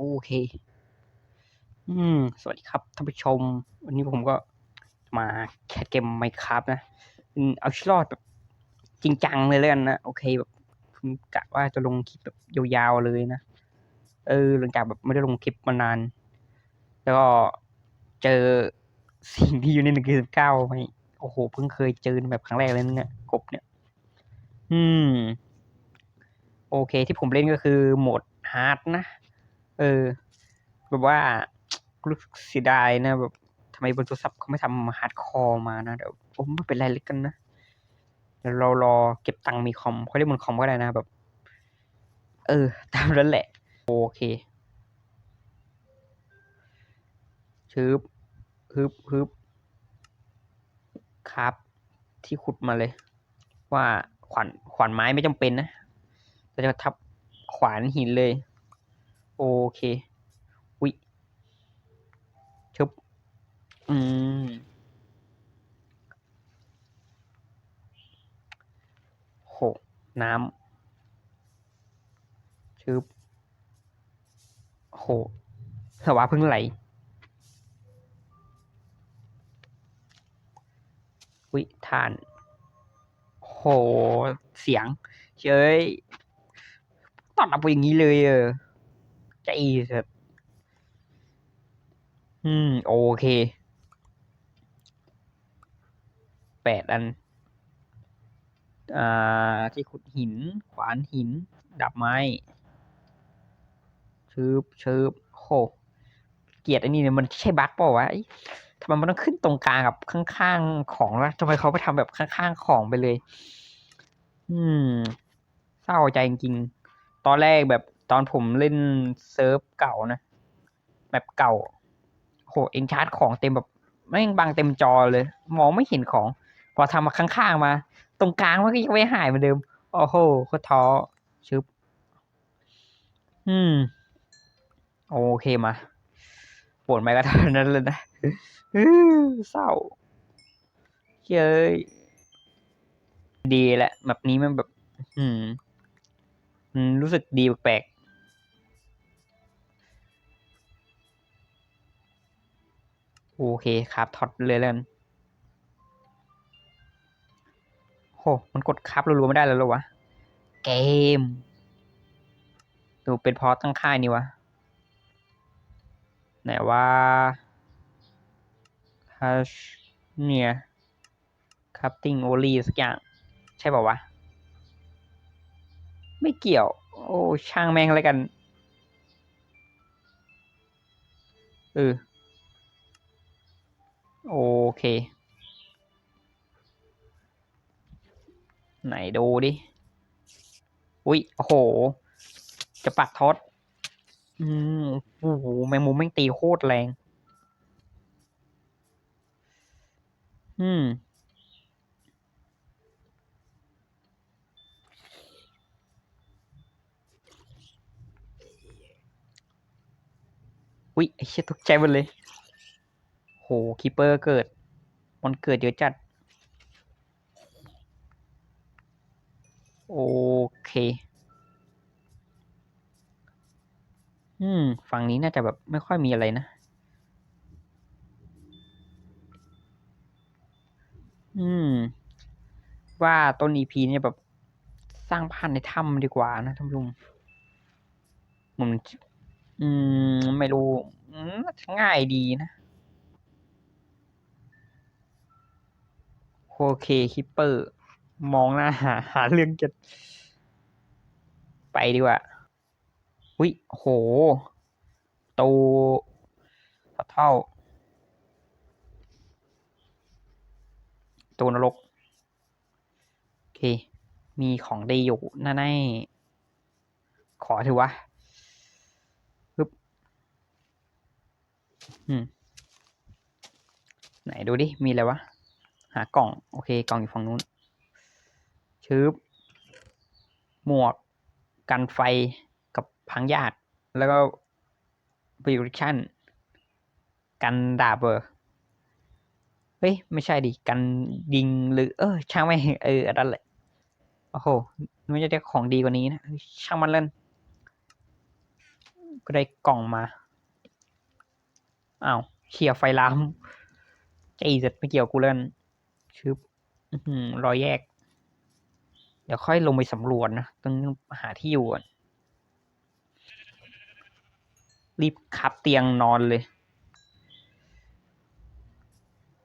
โอเค อืม สวัสดีครับท่านผู้ชม วันนี้ผมก็มาแคสเกมไมครับนะเอาชีวิตรอดแบบจริงจังเลยแล้วกันนะ โอเคแบบผมกะว่าจะลงคลิปแบบยาวๆเลยนะ เออ หลังจากแบบไม่ได้ลงคลิปมานาน แล้วก็เจอสิ่งที่อยู่ในหนึ่งสิบเก้าไปโอ้โห เพิ่งเคยเจอแบบครั้งแรกเลยนะเนี่ยกบเนี่ย อืม โอเคที่ผมเล่นก็คือโหมดฮาร์ดนะ เออ แบบว่ารู้สึกเสียดายนะแบบทำไมบนโทรศัพท์เขาไม่ทำฮาร์ดคอร์มานะเดี๋ยวผมไม่เป็นไรเลยกันนะเดี๋ยวเรารอเก็บตังค์มีคอมเขาเรียกบนคอมก็ได้นะแบบ เออ ตามนั้นแหละ โอเคชืบฮึบฮึบครับ ที่ขุดมาเลย ว่าขวานขวานไม้ไม่จำเป็นนะเราจะทับขวานหินเลย โอเควิชึบอืมโหน้ำชึบโหสวาพิ่งไหลวิทาน โห เสียง เฉยตอนรับอย่างนี้เลยเออ ใจสัสอืม โอเค แปดอัน อ่า ที่ขุดหิน ขวานหิน ดับไม้ชืบชืบโหเกียดอันนี้เนี่ยมันใช่บั๊กเปล่าวะไอ้ทำไมมันต้องขึ้นตรงกลางกับข้างๆของวะทำไมเขาไปทำแบบข้างๆของไปเลย อืม เศร้าใจจริงๆ ตอนแรกแบบ ตอนผมเล่นเซิร์ฟเก่านะแบบเก่าโหเองชาร์จของเต็มแบบแม่งบังเต็มจอเลย มองไม่เห็นของ พอทำมาข้างๆมา ตรงกลางมันก็ยังไม่หายเหมือนเดิมโอ้โหโคตรท้อชึบอืม โอเคมาปวดไหมก็เท่านั้นเลยนะเศร้าเย้ยดีแหละแบบนี้มันแบบ อืมรู้สึกดีแปลก โอเคครับถอดเลยแล้นโหมันกดครับรัวๆไม่ได้แล้วหรอวะ เกม ดูเป็นพราะตั้งค่ายนี่วะ ไหนว่าฮัชเนี่ยคัพติ้งโอลีสักอย่าง ใช่ป่าวะ ไม่เกี่ยว โอ้ ช่างแม่งอะไรกัน เออ โอเค ไหนดูดิ อุ้ย โอ้โห จะปักทอดอืมโอ้โห แมงมุมแม่งตีโคตรแรง อืมอุ๊ยไอ้เชี่ยตกใจหมดเลย หคีเปอร์เกิด มันเกิดเยอะจัด โอเค อืม ฝั่งนี้น่าจะแบบไม่ค่อยมีอะไรนะ อืม ว่าต้นอีพีเนี่ยแบบสร้างพันในถ้ำดีกว่านะท่านผู้ชมมันอืม ไม่รู้อืมง่ายดีนะ อเคคิปเปอร์ มองหน้าหา หาเรื่องจะไปดีกว่าอุ้ยโหตูเท่า ตัวนรก โอเค มีของไดีอยู่แน่ขอถือวะปึ๊บอืมไหนดูดิ มีอะไรวะ หากล่อง โอเค กล่องอยู่ฝั่งนู้นชืบหมวก กันไฟกับพังญาติ แล้วก็บิวชั่น กันดาบเบอร์เฮ้ย ไม่ใช่ดิ กันยิงหรือ เออ ช่างไม่เอออันนั้นแหละ โอ้โห มันจะได้ของดีกว่านี้นะ ช่างมันเล่น ก็ได้กล่องมาอ้าวเชียไฟลามใจเสร็จไม่เกี่ยวกูเล่น ชึบรอยแยก เดี๋ยวค่อยลงไปสำรวจนะ ต้องหาที่อยู่ก่อนรีบคับเตียงนอนเลย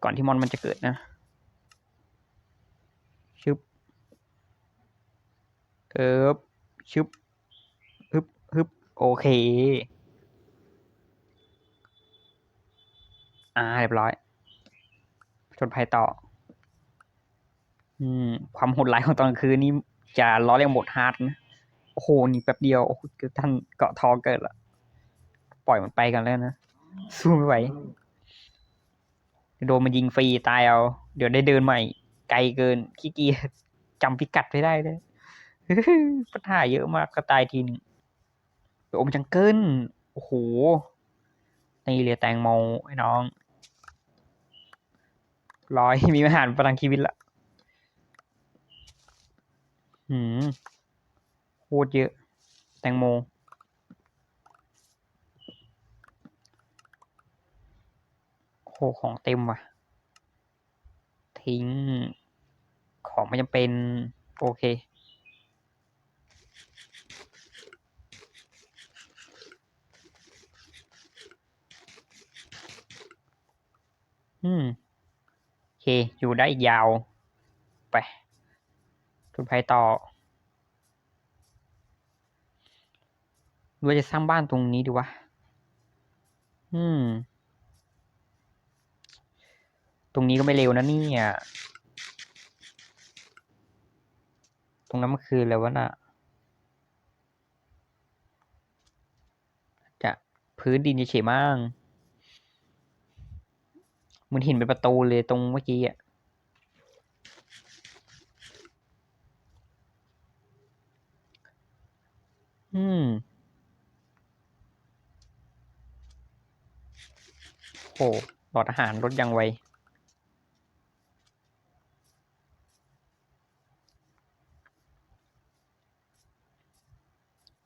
ก่อนที่มอนมันจะเกิดนะ ชึบเอิบชึบฮึบฮึบโอเค อ่า เรียบร้อยจนภัยต่อ อืมความโหดร้ายของตอนกลางคืนนี่จะล้อเลียงบทฮาร์ดนะโอ้โหนี่แป๊บเดียวโอ้โหท่านเกาะทองเกิดละปล่อยมันไปกันแล้วนะสู้ไม่ไหวโดนมันยิงฟรีตายเอา เดี๋ยวได้เดินใหม่ ไกลเกินขี้เกียจจำพิกัดไม่ได้เลยปัญหาเยอะมากก็ตายทีหนึ่งไปอมจังเกิลโอ้โหนี่เรียแตงโมไอ้น้องร้อยมีอาหารประทังชีวิตละ หืมโคตรเยอะ แตงโมโอ้โหของเต็มว่ะ ทิ้ง ของไม่จำเป็น โอเค อืม โอเค อยู่ได้อีกยาว ไป ทุนภัยต่อหรือว่าจะสร้างบ้านตรงนี้ดีวะ อืม ตรงนี้ก็ไม่เร็วนะเนี่ย ตรงนั้นมันคืออะไรวะน่ะ จะพื้นดินจะเฉยมั่งมันห็นเป็นประตูเลยตรงเมื่อกี้อะ อืมโอ้หลอดอาหารลดยังไว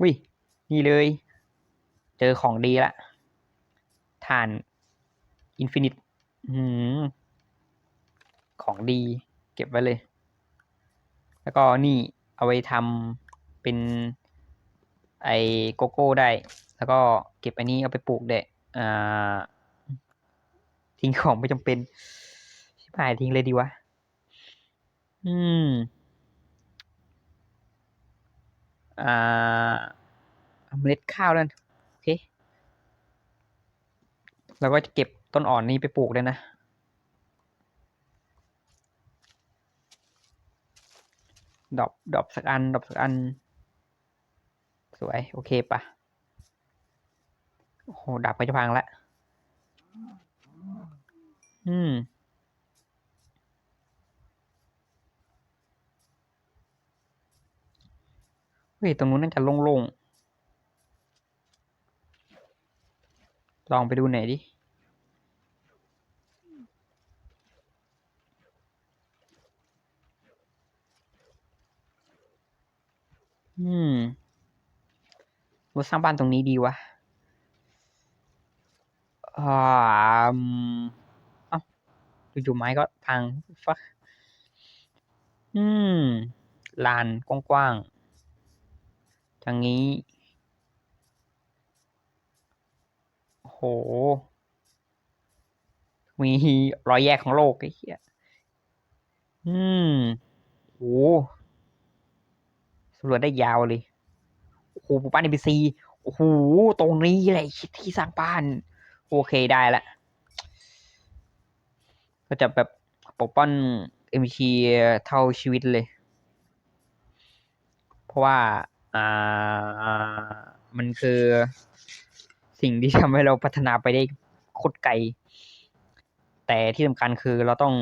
วินี่เลย เจอของดีละฐานอินฟินิตหืมของดี เก็บไว้เลย แล้วก็นี่เอาไว้ทำเป็น ไอโกโก้ได้ แล้วก็เก็บอันนี้เอาไปปลูกได้อ่าทิ้งของไม่จำเป็น ชิบหายทิ้งเลยดีวะ อืม อ่าเอาเมล็ดข้าวนั่นโอเค แล้วก็จะเก็บต้นอ่อนนี้ไปปลูกเลยนะ ดอกดอกสักอัน ดอกสักอัน สวย โอเคปะโอ้โหดับไปจะพังละ อืม เฮ้ย ตรงนู้นน่าจะโล่งๆ ลองไปดูไหนดิอืม ว่าสร้างบ้านตรงนี้ดีวะอ่าอืมเอ้าอยู่ๆไม้ก็พังฟักอืมลานกว้างๆทางนี้ โห มีรอยแยกของโลกไอ้เหี้ย อืมโอ้สำรวจได้ยาวเลย โอ้โหหมู่บ้าน NPC โอ้โหตรงนี้แหละที่สร้างบ้าน โอเคได้ละ ก็จะแบบปกป้อง NPC เท่าชีวิตเลย เพราะว่าอ่ามันคือสิ่งที่ทำให้เราพัฒนาไปได้โคตรไกล แต่ที่สำคัญคือเราต้อง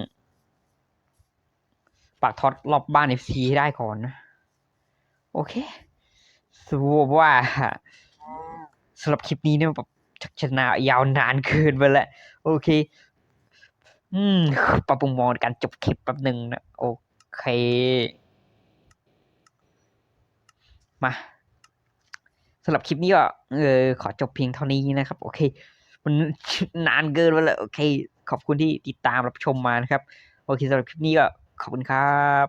ปักท็อตรอบบ้าน FC ให้ได้ก่อนนะ โอเค สรุปว่าสำหรับคลิปนี้เนี่ยแบบชักชนะยาวนานเกินไปแล้ว โอเค อืมปรับปรุงมองการจบคลิปแป๊บหนึ่งนะโอเค มาสำหรับคลิปนี้ก็เออขอจบเพียงเท่านี้นะครับ โอเค มันนานเกินไปแล้วโอเค ขอบคุณที่ติดตามรับชมมานะครับ โอเคสำหรับคลิปนี้ก็ขอบคุณครับ